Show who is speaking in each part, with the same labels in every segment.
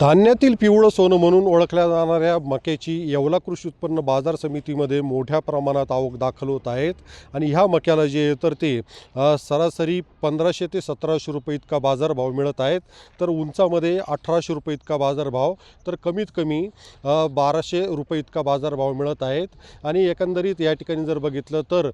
Speaker 1: धान्यातील पिवळं सोनं म्हणून ओळखल्या जाणाऱ्या मक्याची येवला कृषी उत्पन्न बाजार समितीमध्ये मोठ्या प्रमाणात आवक दाखल होत आहेत. आणि ह्या मक्याला जे आहे तर ते सरासरी पंधराशे ते सतराशे रुपये इतका बाजारभाव मिळत आहेत. तर उंचामध्ये अठराशे रुपये इतका बाजारभाव तर कमीत कमी बाराशे रुपये इतका बाजारभाव मिळत आहेत. आणि एकंदरीत या ठिकाणी जर बघितलं तर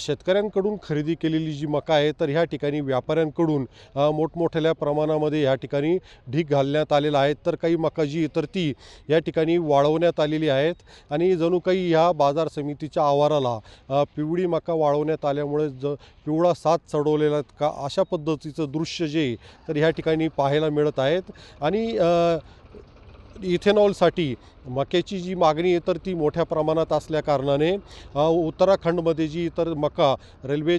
Speaker 1: शेतकऱ्यांकडून खरेदी केलेली जी मका आहे तर ह्या ठिकाणी व्यापाऱ्यांकडून मोठमोठ्या प्रमाणामध्ये ह्या ठिकाणी ढीक घालण्यात आलेला आहे. तर काही मका जी तर ती या ठिकाणी वाळवण्यात आलेली आहेत. आणि जणू काही ह्या बाजार समितीच्या आवाराला पिवळी मका वाळवण्यात आल्यामुळे ज पिवळा साथ चढवलेला का अशा पद्धतीचं दृश्य जे तर ह्या ठिकाणी पाहायला मिळत आहेत. आणि इथेनॉलसाठी मक्याची जी मागणी आहे तर ती मोठ्या प्रमाणात असल्याकारणाने उत्तराखंडमध्ये जी इतर मका रेल्वे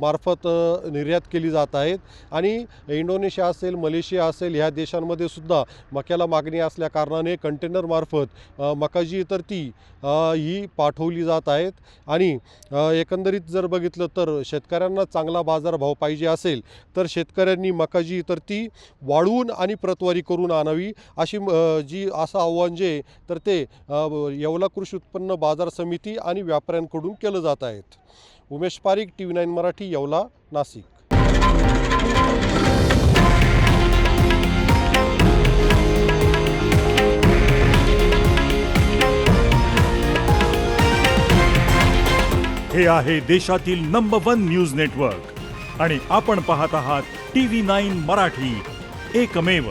Speaker 1: मार्फत निर्यात केली जात आहेत आणि इंडोनेशिया असेल मलेशिया असेल ह्या देशांमध्ये सुद्धा मक्याला मागणी असल्याकारणाने कंटेनरमार्फत मका जी तर ती ही पाठवली जात आहेत. आणि एकंदरीत जर बघितलं तर शेतकऱ्यांना चांगला बाजारभाव पाहिजे असेल तर शेतकऱ्यांनी मका जी तर ती वाढवून आणि प्रतवारी करून आणावी अशी जी असं आव्हान जे आहे तर ते येवला कृषी उत्पन्न बाजार समिती आणि व्यापाऱ्यांकडून केलं जात आहेत. Umesh Parik T V nine Marathi Yeola Nashik.
Speaker 2: हे आहे देशातील नंबर वन न्यूज नेटवर्क आणि आपण पाहत आहात टी व्ही नाईन मराठी. एकमेव